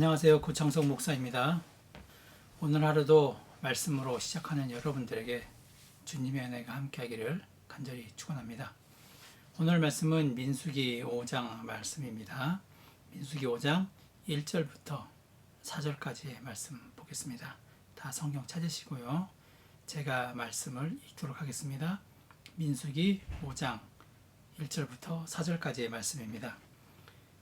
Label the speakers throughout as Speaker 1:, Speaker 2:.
Speaker 1: 안녕하세요. 구창석 목사입니다. 오늘 하루도 말씀으로 시작하는 여러분들에게 주님의 은혜가 함께하기를 간절히 축원합니다. 오늘 말씀은 민수기 5장 말씀입니다. 민수기 5장 1절부터 4절까지의 말씀 보겠습니다. 다 성경 찾으시고요. 제가 말씀을 읽도록 하겠습니다. 민수기 5장 1절부터 4절까지의 말씀입니다.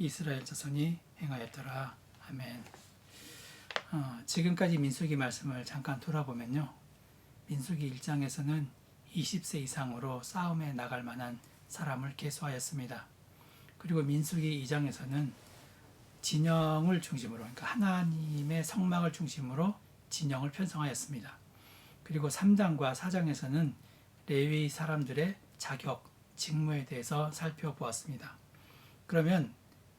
Speaker 1: 이스라엘 자손이 행하였더라. 아멘. 어, 지금까지 민수기 말씀을 잠깐 돌아보면요. 민수기 1장에서는 20세 이상으로 싸움에 나갈 만한 사람을 계수하였습니다. 그리고 민수기 2장에서는 진영을 중심으로, 그러니까 하나님의 성막을 중심으로 진영을 편성하였습니다. 그리고 3장과 4장에서는 레위 사람들의 자격, 직무에 대해서 살펴보았습니다. 그러면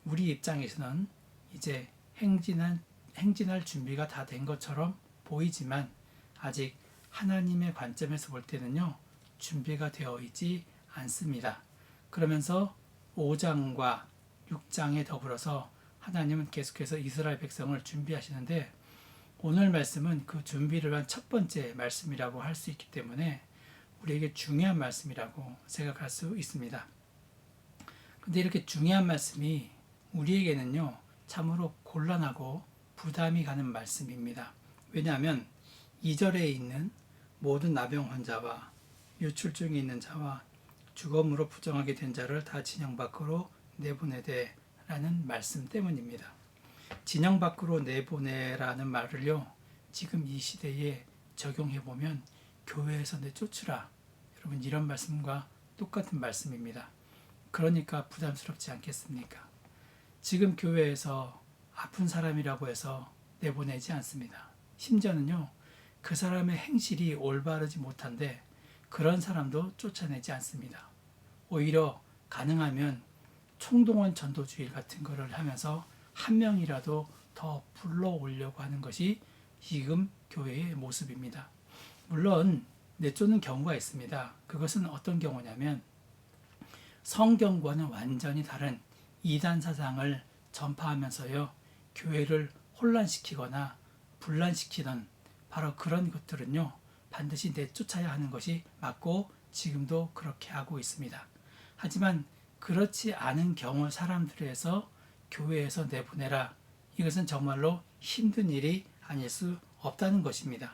Speaker 1: 우리 입장에서는 이제 행진한, 행진할 준비가 다 된 것처럼 보이지만 아직 하나님의 관점에서 볼 때는요, 준비가 되어 있지 않습니다. 그러면서 5장과 6장에 더불어서 하나님은 계속해서 이스라엘 백성을 준비하시는데 오늘 말씀은 그 준비를 한 첫 번째 말씀이라고 할 수 있기 때문에 우리에게 중요한 말씀이라고 생각할 수 있습니다. 근데 이렇게 중요한 말씀이 우리에게는요, 참으로 곤란하고 부담이 가는 말씀입니다. 왜냐하면 2절에 있는 모든 나병 환자와 유출증이 있는 자와 주검으로 부정하게 된 자를 다 진영 밖으로 내보내되 라는 말씀 때문입니다. 진영 밖으로 내보내라는 말을요, 지금 이 시대에 적용해 보면 교회에서 내쫓으라. 여러분, 이런 말씀과 똑같은 말씀입니다. 그러니까 부담스럽지 않겠습니까? 지금 교회에서 아픈 사람이라고 해서 내보내지 않습니다. 심지어는요, 그 사람의 행실이 올바르지 못한데 그런 사람도 쫓아내지 않습니다. 오히려 가능하면 총동원 전도주의 같은 거를 하면서 한 명이라도 더 불러오려고 하는 것이 지금 교회의 모습입니다. 물론 내쫓는 경우가 있습니다. 그것은 어떤 경우냐면 성경과는 완전히 다른 이단 사상을 전파하면서요 교회를 혼란시키거나 분란시키는 바로 그런 것들은요 반드시 내쫓아야 하는 것이 맞고 지금도 그렇게 하고 있습니다. 하지만 그렇지 않은 경우 사람들에서 교회에서 내보내라 이것은 정말로 힘든 일이 아닐 수 없다는 것입니다.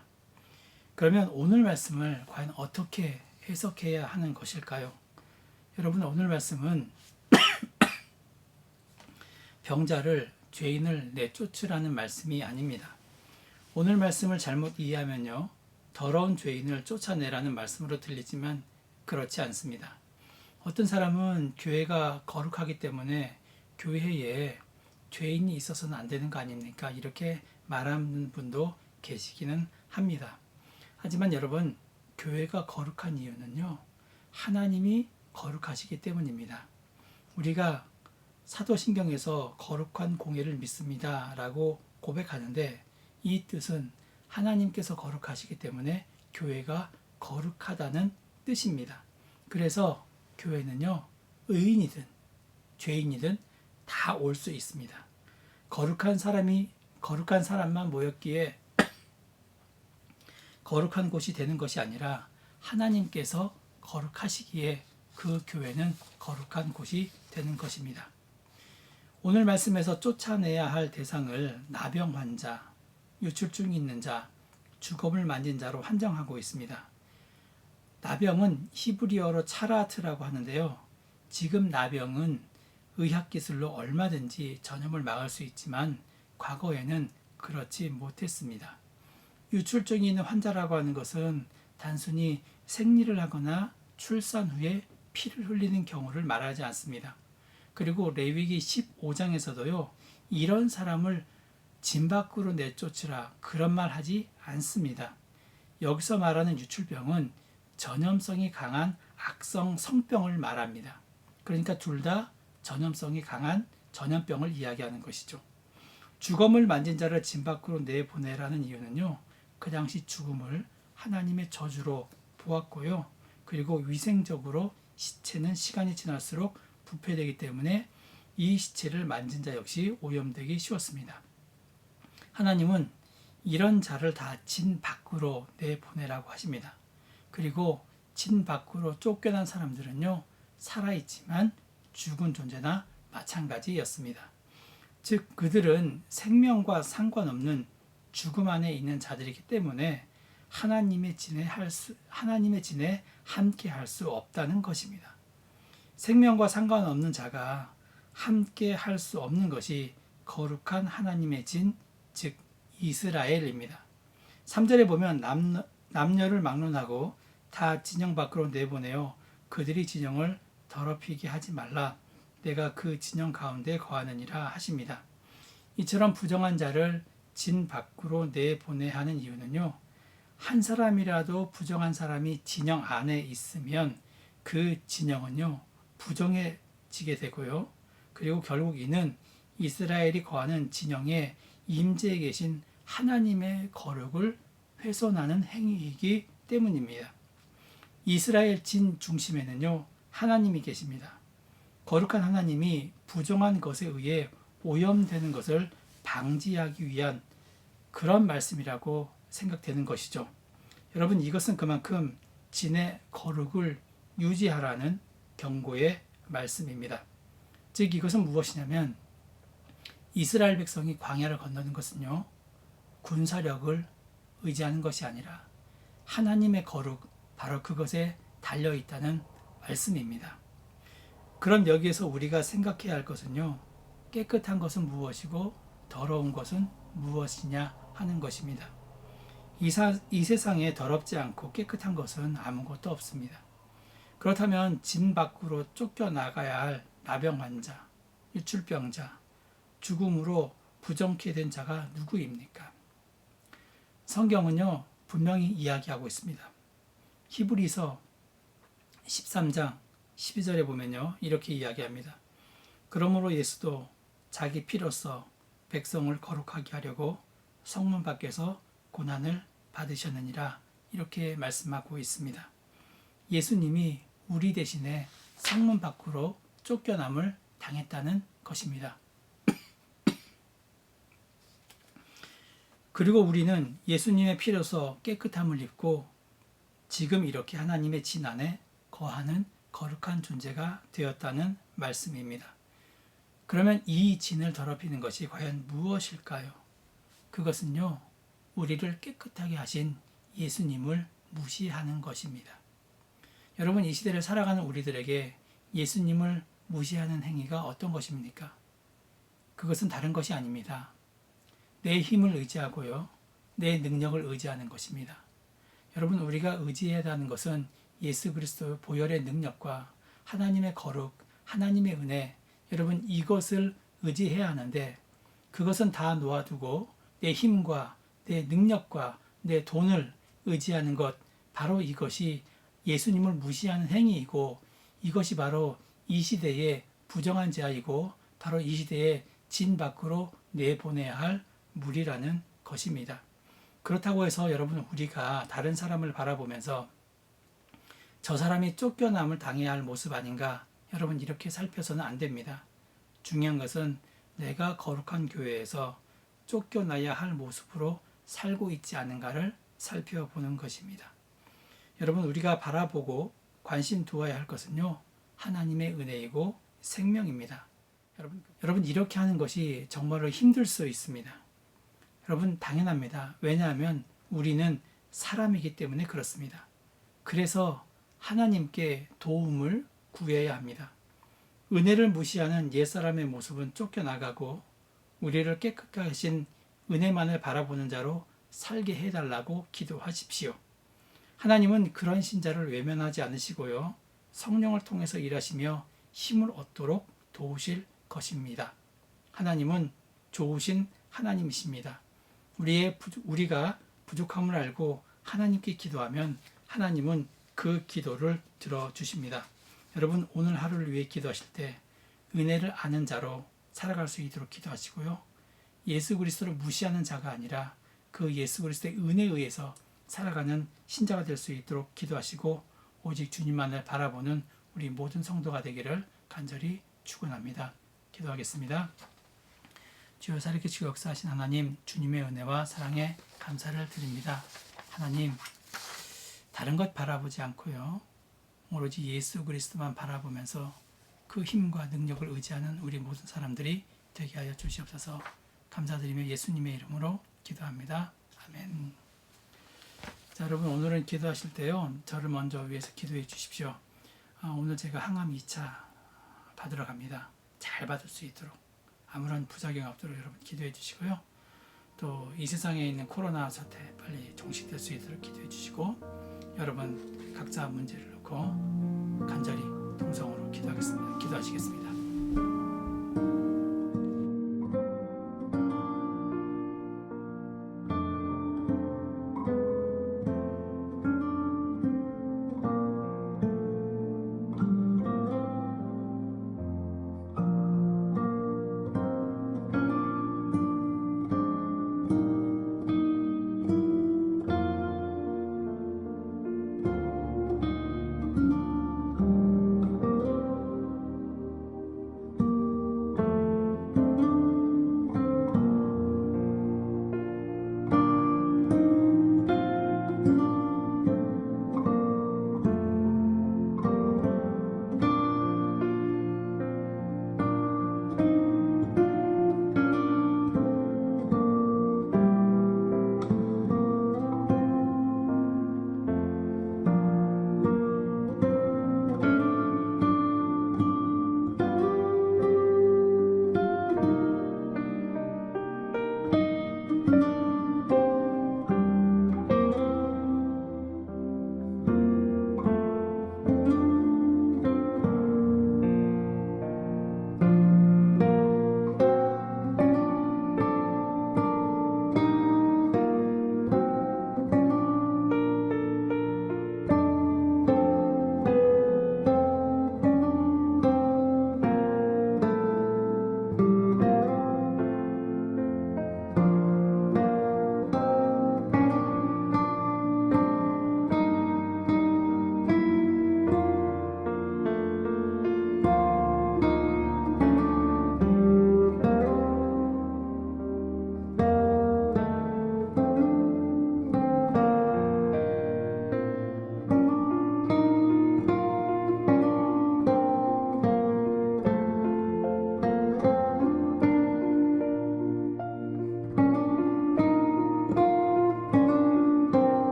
Speaker 1: 그러면 오늘 말씀을 과연 어떻게 해석해야 하는 것일까요? 여러분 오늘 말씀은 병자를 죄인을 내쫓으라는 말씀이 아닙니다. 오늘 말씀을 잘못 이해하면요. 더러운 죄인을 쫓아내라는 말씀으로 들리지만 그렇지 않습니다. 어떤 사람은 교회가 거룩하기 때문에 교회에 죄인이 있어서는 안 되는 거 아닙니까? 이렇게 말하는 분도 계시기는 합니다. 하지만 여러분, 교회가 거룩한 이유는요, 하나님이 거룩하시기 때문입니다. 우리가 사도신경에서 거룩한 공예를 믿습니다. 라고 고백하는데 이 뜻은 하나님께서 거룩하시기 때문에 교회가 거룩하다는 뜻입니다. 그래서 교회는요, 의인이든 죄인이든 다 올 수 있습니다. 거룩한 사람이, 거룩한 사람만 모였기에 거룩한 곳이 되는 것이 아니라 하나님께서 거룩하시기에 그 교회는 거룩한 곳이 되는 것입니다. 오늘 말씀에서 쫓아내야 할 대상을 나병 환자, 유출증이 있는 자, 주검을 만진 자로 한정하고 있습니다. 나병은 히브리어로 차라트라고 하는데요. 지금 나병은 의학 기술로 얼마든지 전염을 막을 수 있지만 과거에는 그렇지 못했습니다. 유출증이 있는 환자라고 하는 것은 단순히 생리를 하거나 출산 후에 피를 흘리는 경우를 말하지 않습니다. 그리고 레위기 15장에서도요, 이런 사람을 진 밖으로 내쫓으라 그런 말 하지 않습니다. 여기서 말하는 유출병은 전염성이 강한 악성 성병을 말합니다. 그러니까 둘 다 전염성이 강한 전염병을 이야기하는 것이죠. 죽음을 만진 자를 진 밖으로 내보내라는 이유는요. 그 당시 죽음을 하나님의 저주로 보았고요. 그리고 위생적으로 시체는 시간이 지날수록 부패되기 때문에 이 시체를 만진 자 역시 오염되기 쉬웠습니다. 하나님은 이런 자를 다 진 밖으로 내보내라고 하십니다. 그리고 진 밖으로 쫓겨난 사람들은요, 살아있지만 죽은 존재나 마찬가지였습니다. 즉, 그들은 생명과 상관없는 죽음 안에 있는 자들이기 때문에 하나님의 진에 할 수, 하나님의 진에 함께 할 수 없다는 것입니다. 생명과 상관없는 자가 함께 할 수 없는 것이 거룩한 하나님의 진, 즉 이스라엘입니다. 3절에 보면 남, 남녀를 막론하고 다 진영 밖으로 내보내어 그들이 진영을 더럽히게 하지 말라. 내가 그 진영 가운데 거하느니라 하십니다. 이처럼 부정한 자를 진 밖으로 내보내야 하는 이유는요. 한 사람이라도 부정한 사람이 진영 안에 있으면 그 진영은요. 부정해지게 되고요. 그리고 결국 이는 이스라엘이 거하는 진영에 임재해 계신 하나님의 거룩을 훼손하는 행위이기 때문입니다. 이스라엘 진 중심에는요, 하나님이 계십니다. 거룩한 하나님이 부정한 것에 의해 오염되는 것을 방지하기 위한 그런 말씀이라고 생각되는 것이죠. 여러분, 이것은 그만큼 진의 거룩을 유지하라는 경고의 말씀입니다. 즉, 이것은 무엇이냐면, 이스라엘 백성이 광야를 건너는 것은요, 군사력을 의지하는 것이 아니라 하나님의 거룩, 바로 그것에 달려 있다는 말씀입니다. 그럼 여기에서 우리가 생각해야 할 것은요, 깨끗한 것은 무엇이고 더러운 것은 무엇이냐 하는 것입니다. 이, 사, 이 세상에 더럽지 않고 깨끗한 것은 아무것도 없습니다. 그렇다면 진 밖으로 쫓겨나가야 할 나병 환자, 유출병자, 죽음으로 부정케 된 자가 누구입니까? 성경은요, 분명히 이야기하고 있습니다. 히브리서 13장 12절에 보면요, 이렇게 이야기합니다. 그러므로 예수도 자기 피로써 백성을 거룩하게 하려고 성문 밖에서 고난을 받으셨느니라 이렇게 말씀하고 있습니다. 예수님이 우리 대신에 성문 밖으로 쫓겨남을 당했다는 것입니다. 그리고 우리는 예수님의 피로서 깨끗함을 입고 지금 이렇게 하나님의 진 안에 거하는 거룩한 존재가 되었다는 말씀입니다. 그러면 이 진을 더럽히는 것이 과연 무엇일까요? 그것은요, 우리를 깨끗하게 하신 예수님을 무시하는 것입니다. 여러분, 이 시대를 살아가는 우리들에게 예수님을 무시하는 행위가 어떤 것입니까? 그것은 다른 것이 아닙니다. 내 힘을 의지하고요. 내 능력을 의지하는 것입니다. 여러분 우리가 의지해야 하는 것은 예수 그리스도 보혈의 능력과 하나님의 거룩, 하나님의 은혜, 여러분 이것을 의지해야 하는데 그것은 다 놓아두고 내 힘과 내 능력과 내 돈을 의지하는 것 바로 이것이 예수님을 무시하는 행위이고 이것이 바로 이 시대의 부정한 자이고 바로 이 시대의 진 밖으로 내보내야 할 물이라는 것입니다. 그렇다고 해서 여러분 우리가 다른 사람을 바라보면서 저 사람이 쫓겨남을 당해야 할 모습 아닌가 여러분 이렇게 살펴서는 안 됩니다. 중요한 것은 내가 거룩한 교회에서 쫓겨나야 할 모습으로 살고 있지 않은가를 살펴보는 것입니다. 여러분 우리가 바라보고 관심 두어야 할 것은요 하나님의 은혜이고 생명입니다. 여러분 여러분 이렇게 하는 것이 정말로 힘들 수 있습니다. 여러분 당연합니다. 왜냐하면 우리는 사람이기 때문에 그렇습니다. 그래서 하나님께 도움을 구해야 합니다. 은혜를 무시하는 옛사람의 모습은 쫓겨나가고 우리를 깨끗하게 하신 은혜만을 바라보는 자로 살게 해달라고 기도하십시오. 하나님은 그런 신자를 외면하지 않으시고요. 성령을 통해서 일하시며 힘을 얻도록 도우실 것입니다. 하나님은 좋으신 하나님이십니다. 우리의 우리가 부족함을 알고 하나님께 기도하면 하나님은 그 기도를 들어 주십니다. 여러분 오늘 하루를 위해 기도하실 때 은혜를 아는 자로 살아갈 수 있도록 기도하시고요. 예수 그리스도를 무시하는 자가 아니라 그 예수 그리스도의 은혜에 의해서 살아가는 신자가 될 수 있도록 기도하시고 오직 주님만을 바라보는 우리 모든 성도가 되기를 간절히 축원합니다. 기도하겠습니다. 주여 주 역사하신 하나님 주님의 은혜와 사랑에 감사를 드립니다. 하나님 다른 것 바라보지 않고요. 오로지 예수 그리스도만 바라보면서 그 힘과 능력을 의지하는 우리 모든 사람들이 되게 하여 주시옵소서. 감사드리며 예수님의 이름으로 기도합니다. 아멘. 자, 여러분 오늘은 기도하실 때요. 저를 먼저 위해서 기도해 주십시오. 아, 오늘 제가 항암 2차 받으러 갑니다. 잘 받을 수 있도록 아무런 부작용 없도록 여러분 기도해 주시고요. 또 이 세상에 있는 코로나 사태 빨리 종식될 수 있도록 기도해 주시고 여러분 각자 문제를 놓고 간절히 동성으로 기도하겠습니다. 기도하시겠습니다.